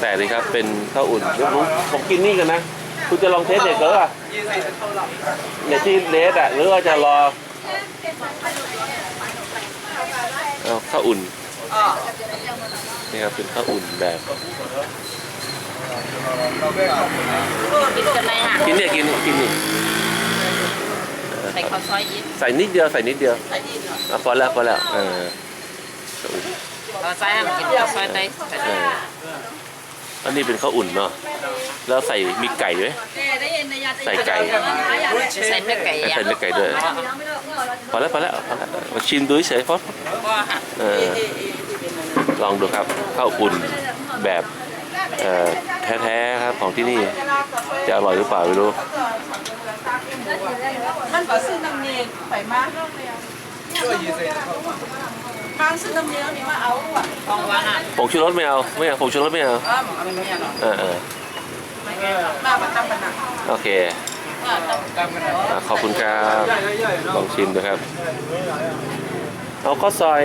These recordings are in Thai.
แปลกดีครับ เป็นข้าวอุ่นเดี๋ยวผมผมกินนี่กันนะ คุณจะลองเทสเด็กก็อะเนี่ยที่เลสอะ หรือว่าจะรอเอาข้าวอุ่น นี่ครับเป็นข้าวอุ่นแบบกินกันไหมอะกินเนี่ยกินกินนี่ใส่ข้าวซอยยิบใส่นิดเดียวใส่นิดเดียวอะพอแล้วพอแล้วเออข้าวอุ่นข้าวซอยให้มันกินข้าวซอยได้เอออันนี้เป็นข้าวอุ่นเนาะแล้วใส่มีไก่ด้วยใส่ไก่ใส่เนื้อไก่ใส่ย่างเนื้อไก่ด้วยพอแล้วพอแล้วพอแล้วมาชิมดูเฉยๆพอว่าค่ะเออลองดูครับข้าวอุ่นแบบเอ่อแท้ๆครับของที่นี่จะอร่อยหรือเปล่าไม่รู้มันก็ซื้อน้ำเนียงไปมาบางซื้อน้ำเนียงนี่มาเอาอะของหวานอะผงชูรสไม่เอาไม่เอาผงชูรสไม่เอาอ้าวมันไม่เนี่ยหรอกเออเออมาประจำปัญหาโอเคอะขอบคุณครับลองชิมดูครับ เอาข้าวซอย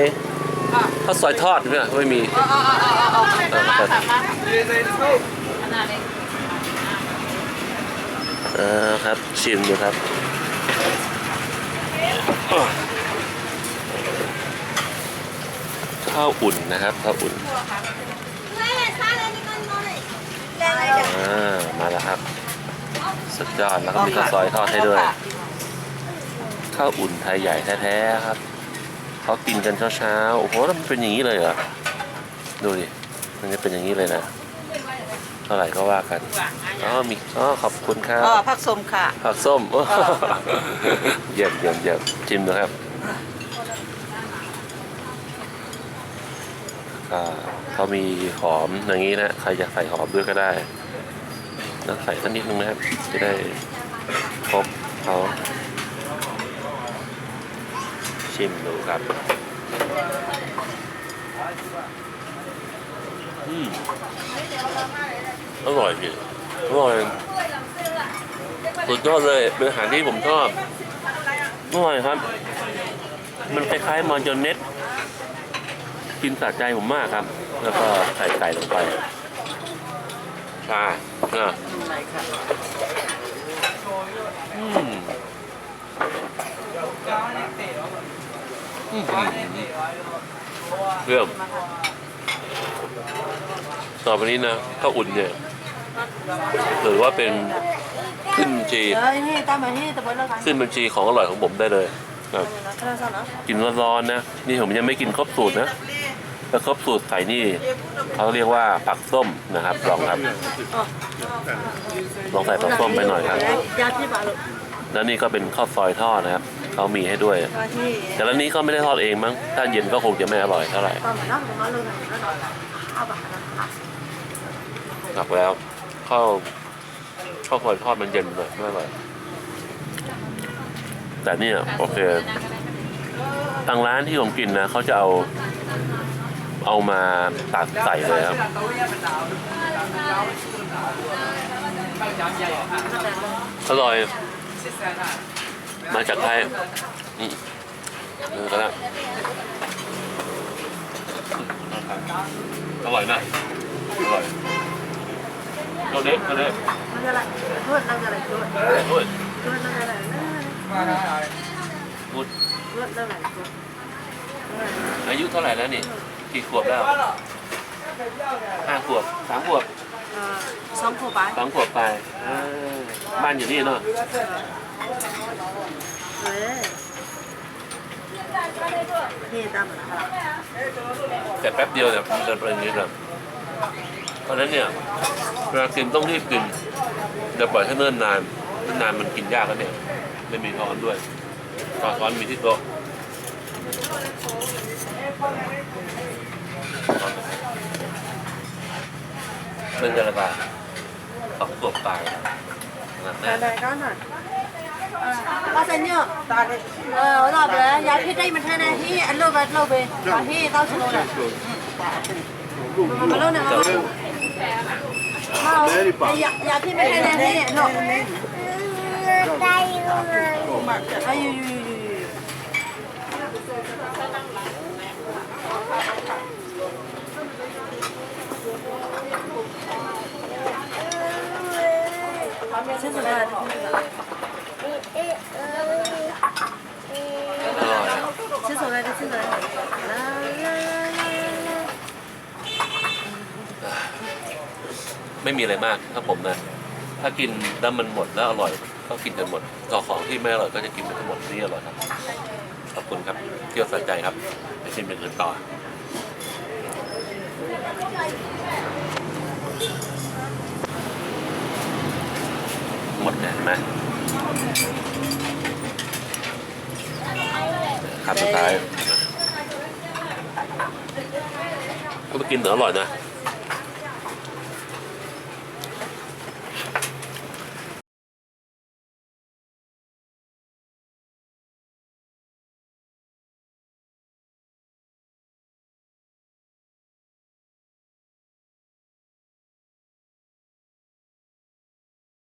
ข้าวซอยทอดเนี่ยไม่มีอ๋ออ๋ออ๋ออ๋อเออเปิดขนาดเล็กเออครับชิมดูครับ ข้าวอุ่นนะครับข้าวอุ่นอ่ามาแล้วครับ สุดยอดแล้วก็มีข้าวซอยทอดให้ด้วย ข้าวอุ่นไทยใหญ่แท้ๆครับเขากินกันเช้าๆโอ้โหแล้วมันเป็นอย่างนี้เลยเหรอดูดิมันจะเป็นอย่างนี้เลยนะเท่าไหร่ก็ว่ากันอ๋อมีอ๋อขอบคุณครับอ๋อผักสมค่ะผักส้มโอ้เยี่ยมเยี่ยมเยี่ยมชิมดูครับ อ่าเขามีหอมอย่างนี้นะใครอยากใส่หอมด้วยก็ได้แล้วใส่สักนิดนึงนะครับจะได้ครบเขาชิมดูครับอืมอร่อยพี่อร่อยสุดยอดเลยเป็นอาหารที่ผมชอบอร่อยครับ มันคล้ายๆมอนจนเน็ต กินสะใจผมมากครับ แล้วก็ใส่ไก่ลงไปอ่าอะอืมอืมเรื่องต่อไปนี้นะข้าวอุ่นเนี่ยถือว่าเป็นขึ้นบัญชีเฮ้ยนี่ตามมาที่ตะบนแล้วกันขึ้นบัญชีของอร่อยของผมได้เลยครับคณะสอนเนาะกินร้อนๆนะ นี่ผมยังไม่กินครบสูตรนะ แล้วครบสูตรใส่นี่เขาเรียกว่าผักส้มนะครับลองครับลองใส่ผักส้มไปหน่อยครับแล้วนี่ก็เป็นข้าวซอยทอดนะครับเขามีให้ด้วย แต่ละนี้เขาไม่ได้ทอดเองมั้งถ้าเย็นก็คงจะไม่อร่อยเท่าไหร่ตอนมาเนาะมาเลยนะข้าวบานะกลับแล้วข้าวข้าวซอยทอดมันเย็นเลยไม่อร่อยแต่เนี่ยโอเคทางร้านที่ผมกินนะเขาจะเอา เอามาตักใส่เลยครับอร่อย มาจากไทยอืมเออก็แล้วอร่อยนะอร่อยเราเด็กเราเด็กมันจะอะไรเพื่อนนั่งอะไรเพื่อนโอ้ยเพื่อนนั่งอะไรพูดเพื่อนนั่งอะไรอายุเท่าไหร่แล้วนี่ กี่ขวบแล้วห้าขวบสามขวบเอ่อสองขวบไปสองขวบไปเออบ้านอยู่นี่เนาะเฮ้ยนี่ตามมาแต่แป๊บเดียวเนี่ยมันเดินไปอย่างนี้เลยเพราะฉะนั้นเนี่ยเวลากินต้องรีบกินอย่าปล่อยให้เนิ่นนานเนิ่นนานมันกินยากแล้วเนี่ยไม่มีช้อนด้วยช้อนมีที่โต๊ะ เป็นกระบาดสองขวบตายนะอะไรก็หน่อยว่าเซนเนี่ยตาเลยเออรอบแล้วยาพิษได้มันแค่ไหนที่อันโลบัดโลเบตอนที่เต้าชโลน่ะมาโลน่ะมาโลเอายายาพิษไม่แค่ไหนที่โลอายุยูยูยู ชื่อสุดาชื่อสุดาชื่อสุดาลาลาไม่มีอะไรมากครับผมนะ ถ้ากินแล้วมันหมดแล้วอร่อย ก็กินจนหมดก็ของที่ไม่อร่อยก็จะกินไปทั้งหมดนี่อร่อยครับ ขอบคุณครับ เที่ยวสะใจครับ ไปชิมเป็นอื่นต่อ เนี่ยเห็นไหมคำสุดท้ายก็ไปกินเหนืออร่อยนะ嗯